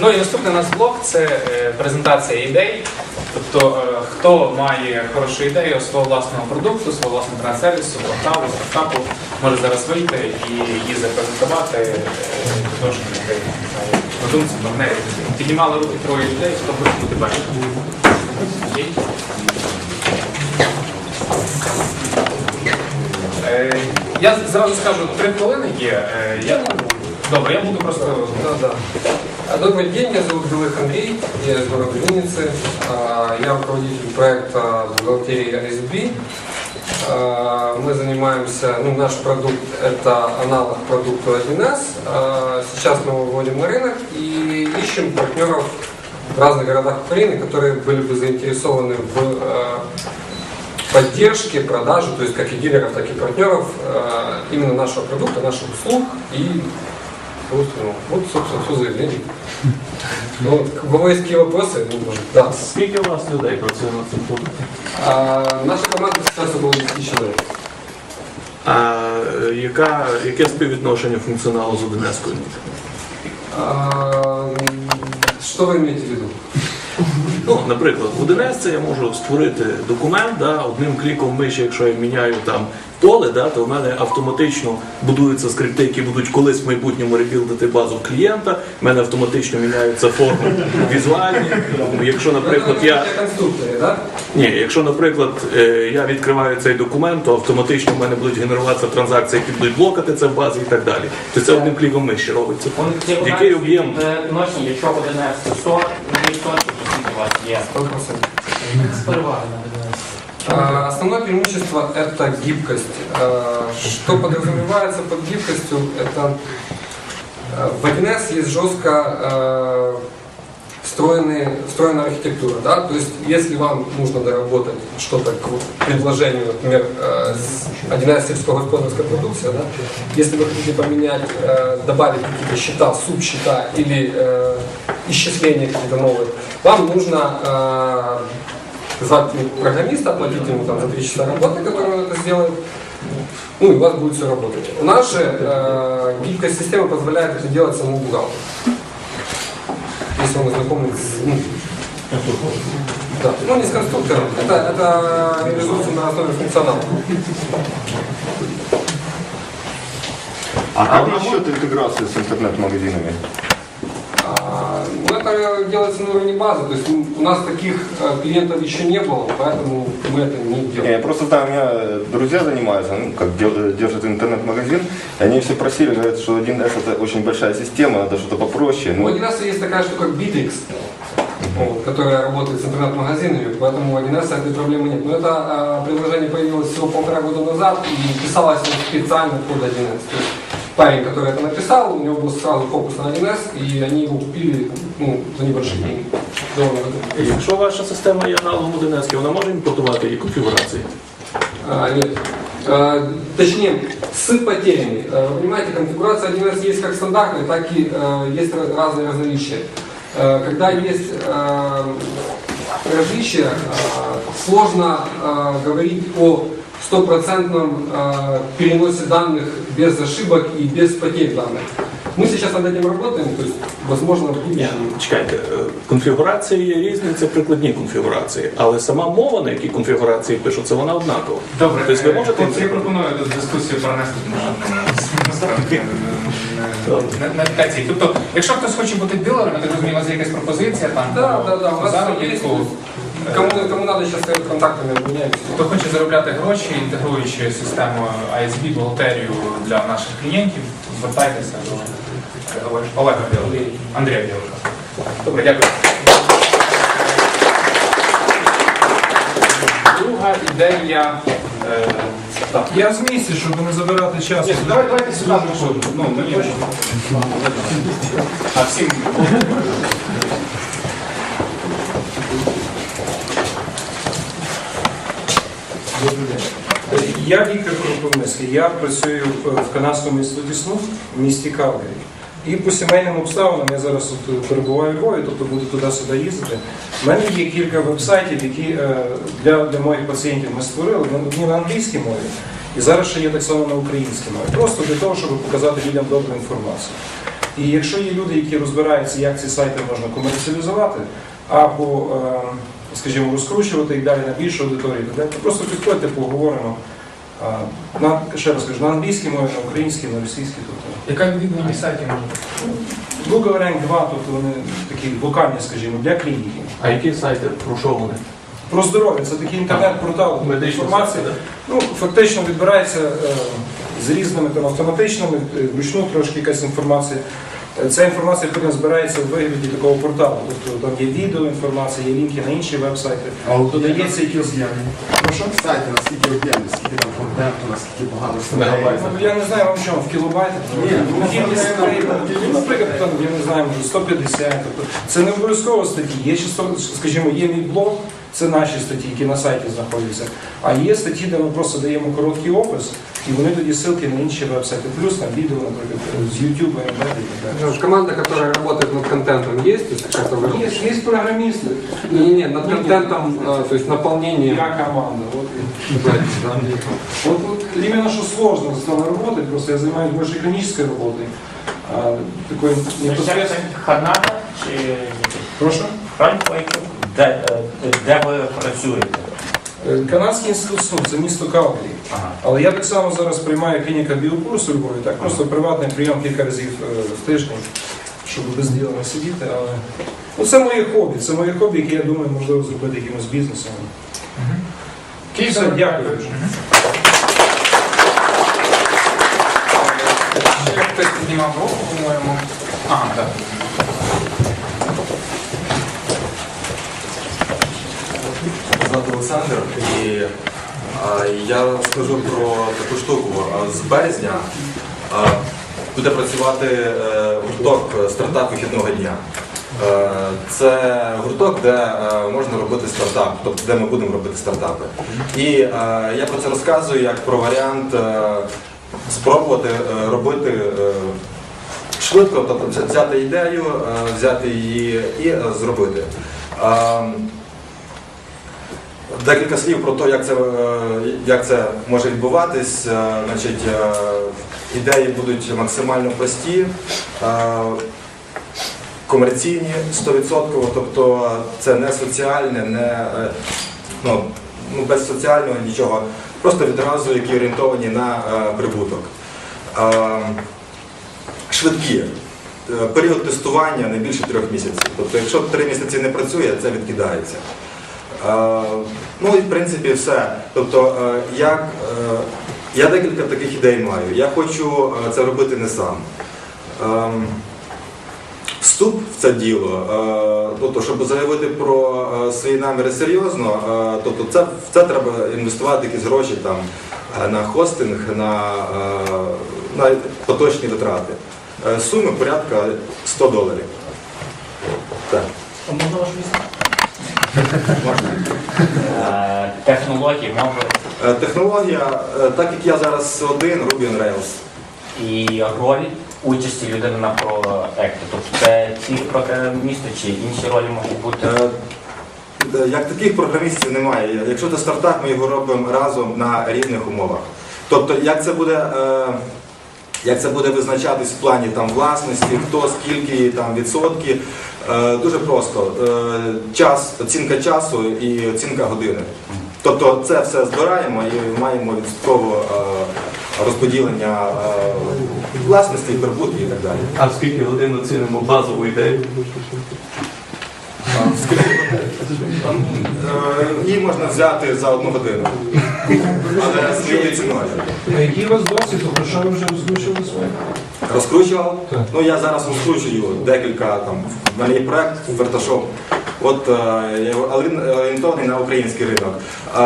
Ну і наступний у нас блок це е, презентація ідей. Тобто, е, хто має хорошу ідею свого власного продукту, свого власного інтернет-сервісу, порталу, стартапу, може зараз вийти і її запрезентувати е, того, щоб людей розумці. Піднімали руки троє людей, хто хоче бути? Е, Я зразу скажу, три хвилини є. Я... Добре, я буду просто Да, да. А, Добрый день, меня зовут Белых Андрей, я из города Винницы. А, Я руководитель проекта бухгалтерии ISB. А, Мы занимаемся, ну, наш продукт это аналог продукта 1С. А, Сейчас мы его вводим на рынок и ищем партнеров в разных городах Украины, которые были бы заинтересованы в поддержке, продаже, то есть как и дилеров, так и партнеров именно нашего продукта, наших услуг и собственно, вот, собственно, все заявление. Ну, у кого есть какие вопросы, ну, может, да. Скільки у вас людей працює над цим продуктом? А, наша команда сейчас около 10 человек. А е, яка, яке співвідношення функціоналу з 1 с А, что вы имеете в виду? Ну, наприклад, в 1С я можу створити документ, да, одним кліком миші, якщо я міняю там поле, да, то в мене автоматично будуються скрипти, які будуть колись в майбутньому ребілдити базу клієнта, в мене автоматично міняються форми візуальні. Якщо, наприклад, я. Ні, якщо, наприклад, е, я відкриваю цей документ, то автоматично в мене будуть генеруватися транзакції, які будуть блокати це в базі і так далі. То це одним кліком миші робиться. Який об'єм? Ночні, якщо 11 100, 200, то у вас є. 100%. Перевага А, Основное преимущество – это гибкость. А, Что подразумевается под гибкостью? Это э, в 1С есть жестко встроенные, встроенная архитектура. Да? То есть, если вам нужно доработать что-то к предложению, например, э, с 1С сельскохозяйственная продукция, да? если вы хотите поменять, добавить какие-то счета, субсчета или исчисления какие-то новые, вам нужно ну, программиста, платить ему там за 3 часа работы, который он это сделает, ну и у вас будет все работать. У нас же э, гибкость системы позволяет это делать самому бухгалтеру. Если он знакомый с... Ну, да. ну не с конструктором, это, это реализуется на основе функционала. А как насчет интеграции с интернет-магазинами? Ну, это делается на уровне базы, то есть у нас таких э, клиентов еще не было, поэтому мы это не делаем. Я просто знаю, у меня друзья занимаются, ну, как держат интернет-магазин, и они все просили, говорят, что 1С это очень большая система, надо что-то попроще. У Ну, 1С есть такая штука, как Bittrex, вот, которая работает с интернет-магазинами, поэтому у 1С этой проблемы нет. Но это а, приложение появилось всего полтора года назад и писалось специально под 1С. То есть парень, который это написал, у него был сразу фокус на 1С, и они его купили ну, за небольшие деньги. Довольно дорого. Якщо ваша система є аналогом 1С, вона може імпортувати її конфігурації? А, нет. А, точнее, с потерями. А, Вы понимаете, конфигурация 1С есть как стандартная, так и э, есть ra- разные различия. Э, Когда есть э, различия, э, сложно э, говорить о стопроцентном э, переносе данных без ошибок и без потерь данных. Мы сейчас над этим работаем, то есть, возможно, в Ні, будущем. чекайте, е, конфігурації є різні, це прикладні конфігурації, але сама мова, на якій конфігурації пишуться, вона однакова. Добре, Тобто ви е, можете хлопці, я пропоную дискусію перенести насправді на- на апlikації. Тобто, якщо хтось хоче бути дилером, я так розумію, у вас є якась пропозиція там Да, по да, Кому, кому надо, сейчас контактами обменяемся. Хто хоче заробляти гроші, інтегруючи систему ISB, бухгалтерію для наших клієнтів, звертайтеся до Олега Білого, Андрія Білого. Добре, дякую. Друга ідея. е, Так. Я з місця, щоб не забирати час. Ні, давай, давайте сюди прошу. Ну, мені А всім. Я Віктор Кропивницький, я працюю в в Канадському інституті СНУ в місті Калгарі. І по сімейним обставинам я зараз от е, перебуваю у Львові, тобто буду туди-сюди їздити. У мене є кілька вебсайтів, які е, для, для моїх пацієнтів ми створили. Вони на англійській мові, і зараз ще є так само на українській мові. Просто для того, щоб показати людям добру інформацію. І якщо є люди, які розбираються, як ці сайти можна комерціалізувати, або, е, скажімо, розкручувати їх далі на більшу аудиторію, то просто підходьте, поговоримо. На, ще раз кажу, на англійській мові, на українській, на російській. Тобто. Яка відвідуваність сайтів може? Google Rank 2, тобто вони такі вокальні, скажімо, для клініки. А які сайти про що вони? Про здоров'я це такий інтернет-портал інформації. Ну, фактично відбирається е, з різними там, автоматичними, е, вручну трошки якась інформація. Ця інформація потім збирається в вигляді такого порталу. Тобто там є відео інформація, є лінки на інші веб-сайти. Додається якісь Прошу? Сайти, наскільки об'ємні, скільки там контенту, наскільки багато. Ну, я не знаю вам що, в кілобайтах? Ні, Ну, кількість ну, наприклад, там, я не знаю, може 150. Тобто, це не обов'язково статті. Є, ще скажімо, є мій блог, це наші статті, які на сайті знаходяться. А є статті, де ми просто даємо короткий опис, і вони тоді ссылки на інші веб-сайти. Плюс там відео, наприклад, з YouTube, embed і так далі. Ну, Команда, которая работает над контентом, есть? То есть какая-то вы- Є, є програмісти. Не-не-не, над контентом, э, то есть наполнение. Я команда. От, і- Вот, вот именно что сложно стало работать, просто я занимаюсь больше клинической работой. А, такой непосредственно... Канада чи Прошу? Франкфурт? Де, е, де ви працюєте? Е, Канадський інститут сну, це місто Калгарі. Ага. Але я так само зараз приймаю клініка біопульс у Львові, так просто приватний прийом кілька разів е, в тиждень, щоб без діла не сидіти. Але ну, це моє хобі, це моє хобі, яке я думаю, можливо зробити якимось бізнесом. Все, дякую. Ще хтось піднімав руку, по-моєму. Ага, так. Звати Олександр, і я скажу про таку штуку. З березня буде працювати е, гурток стартап вихідного дня. Е, Це гурток, де е, можна робити стартап, тобто де ми будемо робити стартапи. І я про це розказую як про варіант спробувати робити. Швидко, тобто взяти ідею, взяти її і зробити. Декілька слів про те, як це, е, як це може відбуватись. Е, Значить, е, ідеї будуть максимально прості, комерційні 100%, тобто це не соціальне, не ну, ну, без соціального нічого, просто відразу які орієнтовані на прибуток. Швидкі. Період тестування не більше трьох місяців. Тобто, якщо три місяці не працює, це відкидається. Е, Ну і в принципі все. Тобто, е, як, е, я декілька таких ідей маю. Я хочу це робити не сам. Ем, Вступ в це діло, тобто, щоб заявити про свої наміри серйозно, тобто це, в це треба інвестувати якісь гроші там, на хостинг, на, на поточні витрати. Суми порядка 100 доларів. Так. А можна ваш місце? Е, Технології, мови Е, Технологія, е, так як я зараз один, Ruby on Rails. і роль участі людини на проекті. Тобто це ці програмісти чи інші ролі можуть бути. Е, Як таких програмістів немає. Якщо це стартап, ми його робимо разом на рівних умовах. Тобто, як це буде, як це буде визначатись в плані там, власності, хто скільки там, відсотки, е, дуже просто. Е, Час, оцінка часу і оцінка години. Тобто це все збираємо і маємо відсотково е, розподілення е, власності, прибутки і так далі. А в скільки годин оцінимо базову ідею? Е, Її можна взяти за одну годину. Але своєю ціною. А який у вас досвід? Про що ви вже розкручували своє? Розкручував. Так. Ну я зараз розкручую декілька там. В мене є проект Верташоп. От е, я орієн- орієнтований на український ринок. А,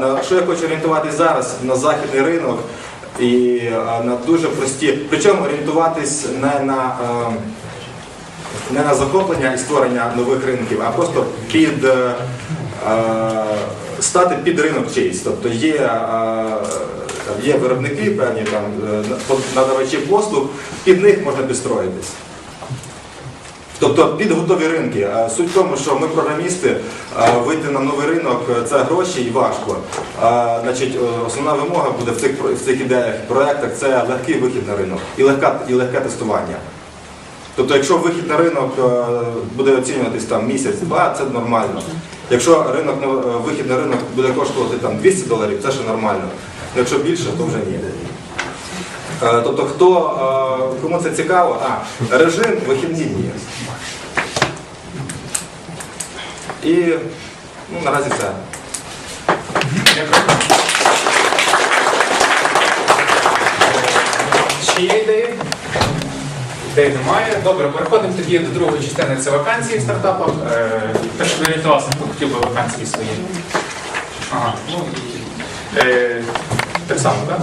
на що я хочу орієнтуватись зараз? На західний ринок і е, на дуже прості. Причому орієнтуватись не на. е, не на захоплення і створення нових ринків, а просто під е, е, стати під ринок чийсь. Тобто є, є виробники, певні там е, надавачі послуг, під них можна підстроїтись. Тобто під готові ринки. Суть в тому, що ми програмісти, вийти на новий ринок е, це гроші і важко. Значить, е, основна вимога буде в цих, в цих ідеях, проєктах це легкий вихід на ринок і, легка, і легке тестування. Тобто, якщо вихід на ринок буде оцінюватись там місяць-два, це нормально. Якщо ринок е, вихід на ринок буде коштувати там 200 доларів, це ще нормально. Якщо більше, то вже ні. Е, Тобто, хто, е, кому це цікаво, а режим вихідні дні. І ну, наразі все. Ще є ідеї? Ідей немає. Добре, переходимо тоді до другої частини. Це вакансії в стартапах. Е, Теж орієнтувався, хто хотів би вакансії свої. Ага, ну е, так само, так?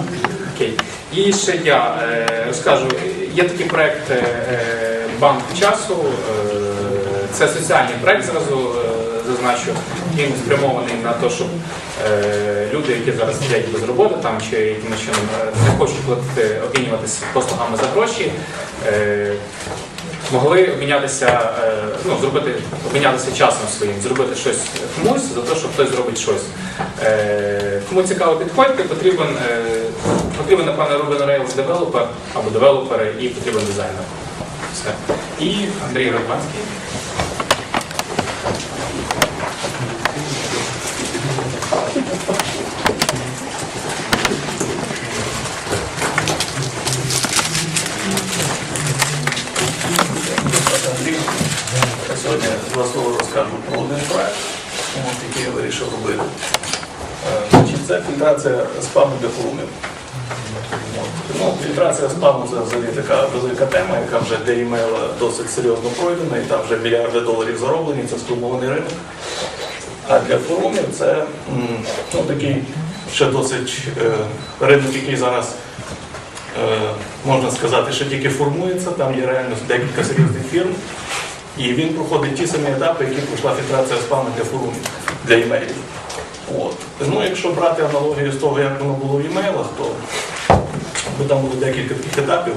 Окей. І ще я е, розкажу. Є такий проект е, Банк часу. Це соціальний проєкт зразу е, зазначу. Він спрямований на те, щоб е, люди, які зараз сидять без роботи там чи якимось чином е, не хочуть платити, обмінюватися послугами за гроші. е, Могли обмінятися, е, ну, зробити, обмінятися часом своїм, зробити щось комусь за те, що хтось зробить щось. Е, Кому цікаво підходьте, потрібен, е, потрібен, напевно, Ruben Rails девелопер або девелопери і потрібен дизайнер. Все. І Андрій Рибанський. Андрій, сьогодні два слова розкажу про один проект, от, вирішив робити. Е, це фільтрація спаму для форумів. Ну, фільтрація спаму це взагалі така велика тема, яка вже для імейла досить серйозно пройдена, і там вже мільярди доларів зароблені, це сформований ринок. А для форумів це ну, такий ще досить е, ринок, який зараз е, можна сказати, що тільки формується, там є реально декілька серйозних фірм, і він проходить ті самі етапи, які пройшла фільтрація спаму для форумів, для імейлів. От. Ну, якщо брати аналогію з того, як воно було в імейлах, то там було декілька таких етапів.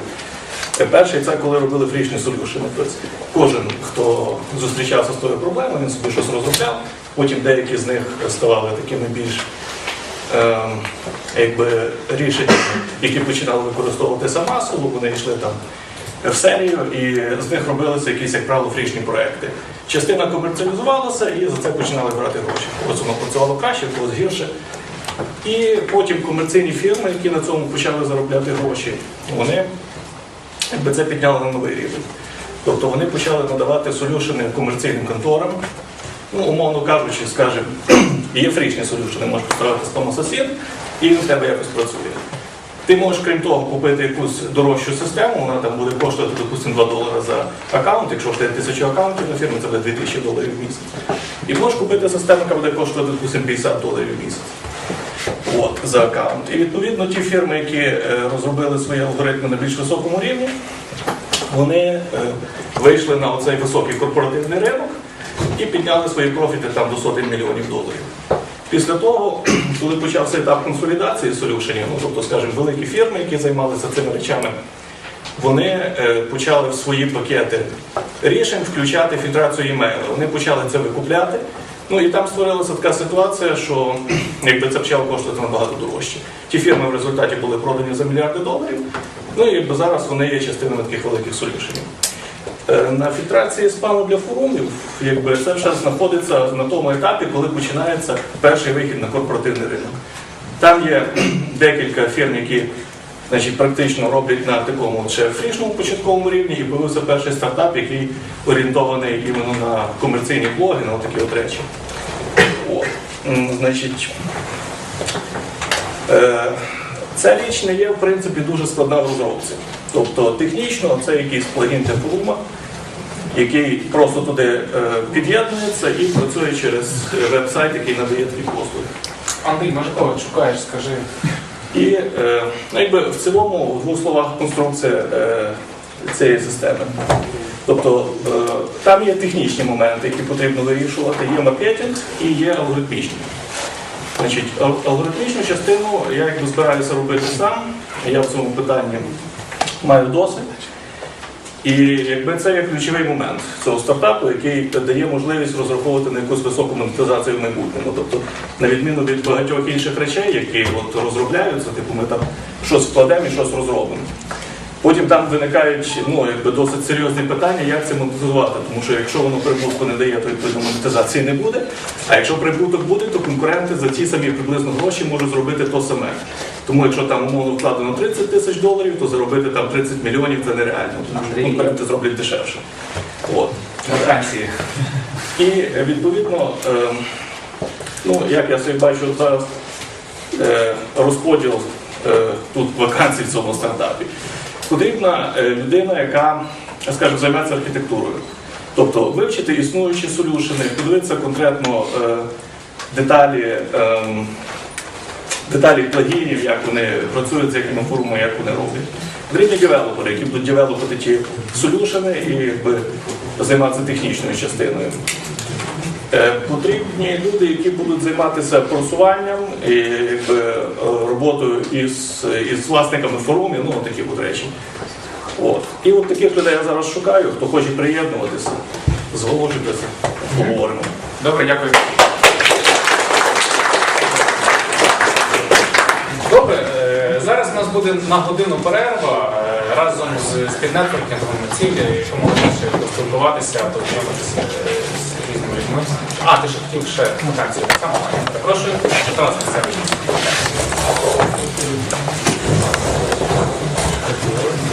Е, Перший це коли робили фрічні солюшени. Тобто кожен, хто зустрічався з тою проблемою, він собі щось розробляв, потім деякі з них ставали такими більш ем, якби, рішеннями, які починали використовуватися масово, вони йшли там в серію, і з них робилися якісь, як правило, фрічні проекти. Частина комерціалізувалася і за це починали брати гроші. Ось воно працювало краще, когось гірше. І потім комерційні фірми, які на цьому почали заробляти гроші, вони якби це підняли на новий рівень. Тобто вони почали надавати солюшени комерційним конторам. Ну, умовно кажучи, скажімо, є фрічні солюшени, можеш поставити спам асасін, і він в тебе якось працює. Ти можеш, крім того, купити якусь дорожчу систему, вона там буде коштувати, допустимо, 2 долари за аккаунт. Якщо в тебе тисячу аккаунтів на фірмі, це буде 2000 доларів в місяць. І можеш купити систему, яка буде коштувати, допустимо, 50 доларів в місяць. От, за аккаунт. І відповідно ті фірми, які е, розробили свої алгоритми на більш високому рівні, вони е, вийшли на оцей високий корпоративний ринок і підняли свої профіти там до сотень мільйонів доларів. Після того, коли почався етап консолідації солюшенів, ну тобто, скажімо, великі фірми, які займалися цими речами, вони е, почали в свої пакети рішень включати фільтрацію імейлу. Вони почали це викупляти. Ну і там створилася така ситуація, що якби це почало коштувати набагато дорожче. Ті фірми в результаті були продані за мільярди доларів. Ну і зараз вони є частинами таких великих солюшенів. Е, На фільтрації спаму для форумів, якби це все знаходиться на тому етапі, коли починається перший вихід на корпоративний ринок. Там є декілька фірм, які значить, практично роблять на такому ще фрішному початковому рівні, і появився перший стартап, який орієнтований іменно на комерційні блоги, на такі от речі. От. Значить, е, ця річ не є в принципі дуже складна в розробці. Тобто технічно це якийсь плагін для який просто туди е, під'єднується і працює через веб-сайт, який надає такі послуги. Андрій, може кого шукаєш, скажи. І е, ну, якби в цілому, в двох словах, конструкція е, цієї системи. Тобто там є технічні моменти, які потрібно вирішувати, є маркетинг і є алгоритмічні. Значить, алгоритмічну частину я якби збираюся робити сам, я в цьому питанні маю досвід. І якби це є ключовий момент цього стартапу, який дає можливість розраховувати на якусь високу монетизацію в майбутньому. Тобто, на відміну від багатьох інших речей, які от розробляються, типу ми там щось вкладемо і щось розробимо. Потім там виникають ну, якби досить серйозні питання, як це монетизувати. Тому що якщо воно прибутку не дає, то відповідно монетизації не буде. А якщо прибуток буде, то конкуренти за ті самі приблизно гроші можуть зробити то саме. Тому якщо там умовно вкладено 30 тисяч доларів, то заробити там 30 мільйонів це нереально. Тому що конкуренти зроблять дешевше. От. І відповідно, ем, ну як я собі бачу зараз е, розподіл е, тут вакансій в цьому стартапі. Потрібна е, людина, яка, скажімо, займається архітектурою. Тобто вивчити існуючі солюшени, подивитися конкретно е, деталі, ем, деталі плагінів, як вони працюють, з якими формами, як вони роблять. Потрібні девелопери, які будуть девелопити ті солюшени і якби, займатися технічною частиною. Е, Потрібні люди, які будуть займатися просуванням і якби, е, роботою із, із власниками форумів, ну такі от речі. От. І от таких людей я зараз шукаю, хто хоче приєднуватися, зголошуйтеся, поговоримо. Добре, дякую. Добре, е, зараз у нас буде на годину перерва е, разом з спільнетворкінгом цілі, якщо можна ще поспілкуватися, познайомитися е, з різними людьми. А, ти ще хотів ще вакансію так само? Перепрошую, Тарас Місцевич.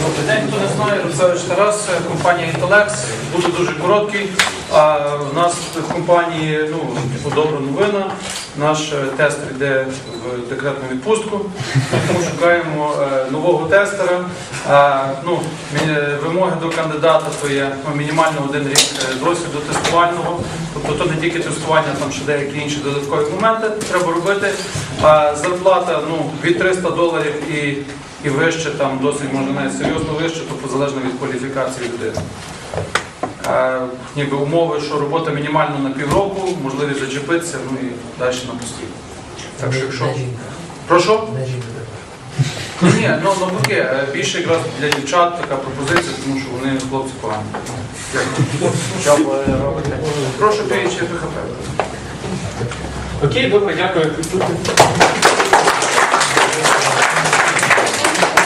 Добрий день, хто не знає, Русевич Тарас, компанія Intellex. Буду дуже короткий. А в нас в компанії ну, добра новина. Наш е, тестер йде в декретну відпустку, тому шукаємо е, нового тестера. Ну, вимоги до кандидата то є ну, мінімально один рік е, досвіду тестувального. Тобто то не тільки тестування, там ще деякі інші додаткові моменти треба робити. Зарплата ну, від 300 доларів і і вище, там досить може навіть серйозно вище, тобто залежно від кваліфікації людини. Е, ніби умови, що робота мінімально на півроку, можливість зачепитися, ну і далі на постійно. Так що якщо. Прошу? Ні, ні, ну навпаки, е, більше якраз для дівчат така пропозиція, тому що вони хлопці погані. Дякую. Прошу PHP PHP. Окей, добре, дякую.